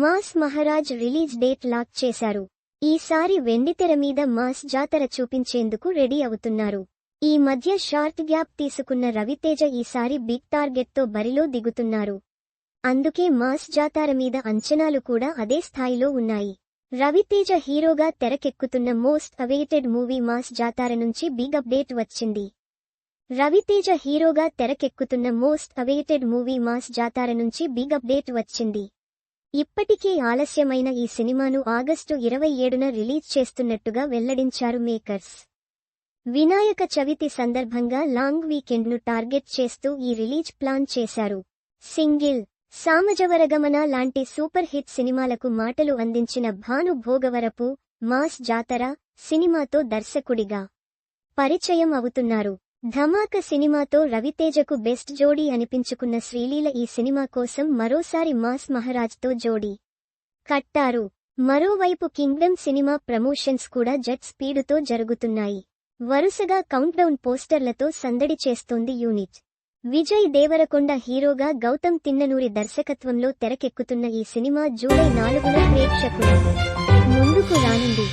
Mass Maharaj release date lock చేశారు. ఈసారి వెండితెర మీద మాస్ జాతర చూపించేందుకు రెడీ అవుతున్నారు. ఈ మధ్య షార్ట్ గ్యాప్ తీసుకున్న రవితేజ ఈసారి బిగ్ టార్గెట్తో బరిలో దిగుతున్నారు. అందుకే మాస్ జాతర మీద అంచనాలు కూడా అదే స్థాయిలో ఉన్నాయి. రవితేజ హీరోగా తెరకెక్కుతున్న most awaited movie Mass Jathara నుంచి బిగ్ అప్డేట్ వచ్చింది. రవితేజ హీరోగా తెరకెక్కుతున్న most awaited movie Mass Jathara నుంచి బిగ్ అప్డేట్ వచ్చింది. ఇప్పటికే ఆలస్యమైన ఈ సినిమాను ఆగస్టు ఇరవై ఏడున రిలీజ్ చేస్తున్నట్టుగా వెల్లడించారు మేకర్స్. వినాయక చవితి సందర్భంగా లాంగ్ వీకెండ్ను టార్గెట్ చేస్తూ ఈ రిలీజ్ ప్లాన్ చేశారు. సింగిల్ సామజవరగమన లాంటి సూపర్ హిట్ సినిమాలకు మాటలు అందించిన భాను భోగవరపు మాస్ జాతర సినిమాతో దర్శకుడిగా పరిచయం అవుతున్నారు. ధమాక సినిమాతో రవితేజకు బెస్ట్ జోడీ అనిపించుకున్న శ్రీలీల ఈ సినిమా కోసం మరోసారి మాస్ మహారాజ్తో జోడీ కట్టారు. మరోవైపు కింగ్డమ్ సినిమా ప్రమోషన్స్ కూడా జెట్ స్పీడుతో జరుగుతున్నాయి. వరుసగా కౌంట్డౌన్ పోస్టర్లతో సందడి చేస్తోంది యూనిట్. విజయ్ దేవరకొండ హీరోగా గౌతమ్ తిన్ననూరి దర్శకత్వంలో తెరకెక్కుతున్న ఈ సినిమా జూలై నాలుగున ప్రేక్షకుల ముందుకు రానుంది.